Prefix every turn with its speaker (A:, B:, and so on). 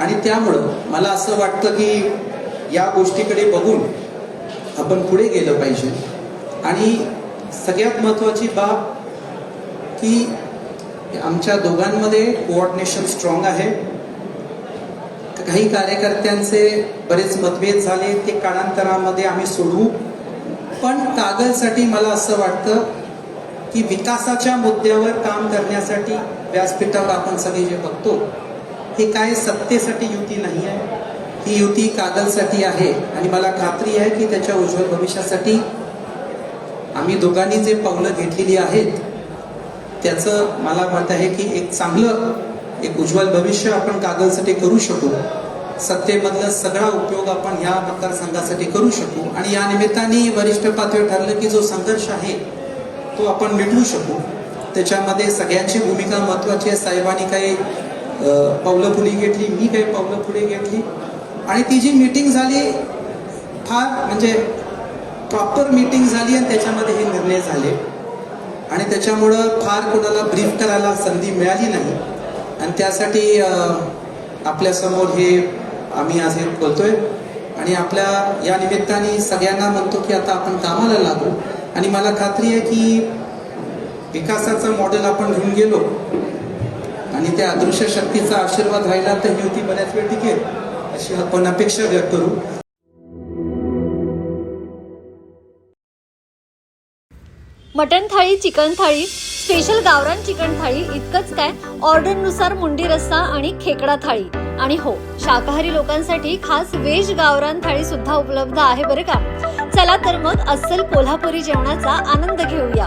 A: आणि त्यामुळं मला असं वाटतं की या गोष्टीकडे बघून आपण पुढे गेलं पाहिजे. आणि सगळ्यात महत्त्वाची बाब की आमच्या दोघांमध्ये कोऑर्डिनेशन स्ट्रॉंग आहे. काही कार्यकर्त्यांचे बरेच मतभेद झाले ते काळांतरामध्ये आम्ही सोडवू पण कागलसाठी मला असं वाटतं की विकासाच्या मुद्द्यावर काम करण्यासाठी व्यासपीठावर आपण सगळे जे बघतो हे काय सत्तेसाठी युती नाही आहे. ही युती कागलसाठी आहे. आणि मला खात्री आहे की त्याच्या उज्ज्वल भविष्यासाठी आम्ही दोघांनी जे पावलं घेतलेली आहेत त्याचं मला मत आहे की एक चांगलं एक उज्ज्वल भविष्य आपण कागदसाठी करू शकू. सत्तेमधला सगळा उपयोग आपण या मतदारसंघासाठी करू शकू. आणि या निमित्ताने वरिष्ठ पातळीवर ठरलं की जो संघर्ष आहे तो आपण मिटवू शकू. त्याच्यामध्ये सगळ्यांची भूमिका महत्वाची आहे. साहेबांनी काही पावलं पुढे घेतली मी काही पावलं पुढे घेतली. आणि ती जी मीटिंग झाली फार म्हणजे प्रॉपर मीटिंग झाली आणि त्याच्यामध्ये हे निर्णय झाले. आणि त्याच्यामुळं फार कोणाला ब्रीफ करायला संधी मिळाली नाही. आणि त्यासाठी आपल्यासमोर हे आम्ही आज हे बोलतोय. आणि आपल्या या निमित्ताने सगळ्यांना म्हणतो की आता आपण कामाला लागू. आणि मला खात्री आहे की विकासाचं मॉडेल आपण घेऊन गेलो आणि त्या अदृश्य शक्तीचा आशीर्वाद राहिला तर ही युती बऱ्याच वेळ टिकेल अशी आपण अपेक्षा व्यक्त करू.
B: Mutton thali chicken thali special गावरान चिकन थाळी इतकंच काय? ऑर्डरनुसार मुंडी रस्सा आणि खेकडा थाळी. आणि हो शाकाहारी लोकांसाठी खास वेज गावरान थाळी सुद्धा उपलब्ध आहे बरं का? चला तर मग अस्सल कोल्हापुरी जेवणाचा आनंद घेऊया.